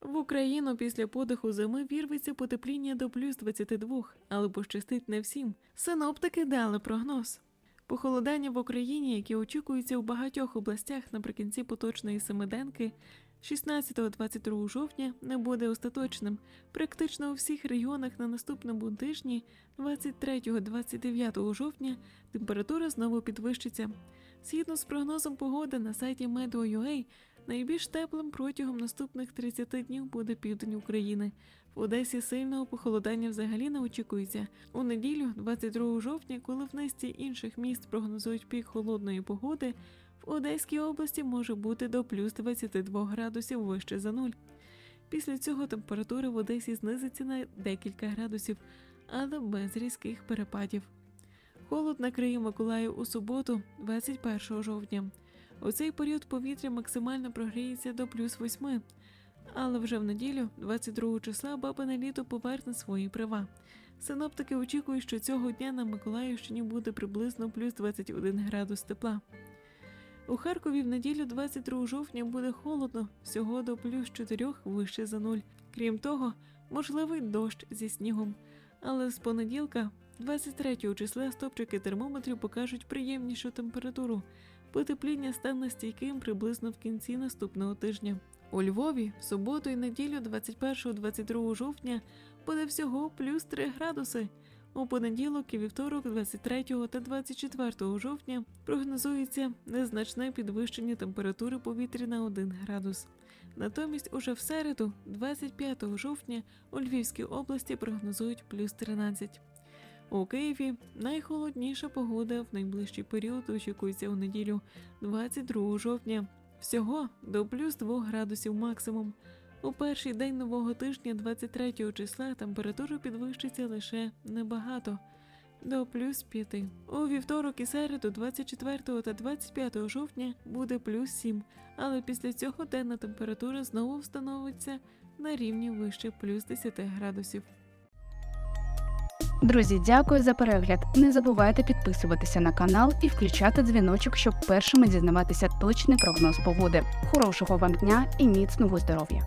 В Україну після подиху зими вірветься потепління до плюс 22, але пощастить не всім. Синоптики дали прогноз. Похолодання в Україні, які очікуються в багатьох областях наприкінці поточної семиденки, 16-22 жовтня не буде остаточним. Практично у всіх регіонах на наступному тижні, 23-29 жовтня, температура знову підвищиться. Згідно з прогнозом погоди на сайті Meteor.ua, найбільш теплим протягом наступних 30 днів буде південь України. В Одесі сильного похолодання взагалі не очікується. У неділю, 22 жовтня, коли в низці інших міст прогнозують пік холодної погоди, в Одеській області може бути до плюс 22 градусів вище за нуль. Після цього температура в Одесі знизиться на декілька градусів, але без різких перепадів. Холод накриє Миколаїв у суботу, 21 жовтня. У цей період повітря максимально прогріється до плюс 8, але вже в неділю, 22 числа, бабине літо поверне свої права. Синоптики очікують, що цього дня на Миколаївщині буде приблизно плюс 21 градус тепла. У Харкові в неділю 22 жовтня буде холодно, всього до плюс 4 вище за нуль. Крім того, можливий дощ зі снігом. Але з понеділка, 23 числа, стопчики термометрів покажуть приємнішу температуру. Потепління стане стійким приблизно в кінці наступного тижня. У Львові в суботу і неділю 21-22 жовтня буде всього плюс 3 градуси. У понеділок і вівторок, 23 та 24 жовтня, прогнозується незначне підвищення температури повітря на 1 градус. Натомість, уже в середу, 25 жовтня, у Львівській області прогнозують плюс 13. У Києві найхолодніша погода в найближчий період очікується у неділю 22 жовтня. Всього до плюс 2 градусів максимум. У перший день нового тижня, 23 числа, температура підвищиться лише небагато до плюс 5. У вівторок і середу, 24 та 25 жовтня, буде плюс 7, але після цього денна температура знову встановиться на рівні вище плюс 10 градусів. Друзі, дякую за перегляд. Не забувайте підписуватися на канал і включати дзвіночок, щоб першими дізнаватися точний прогноз погоди. Хорошого вам дня і міцного здоров'я!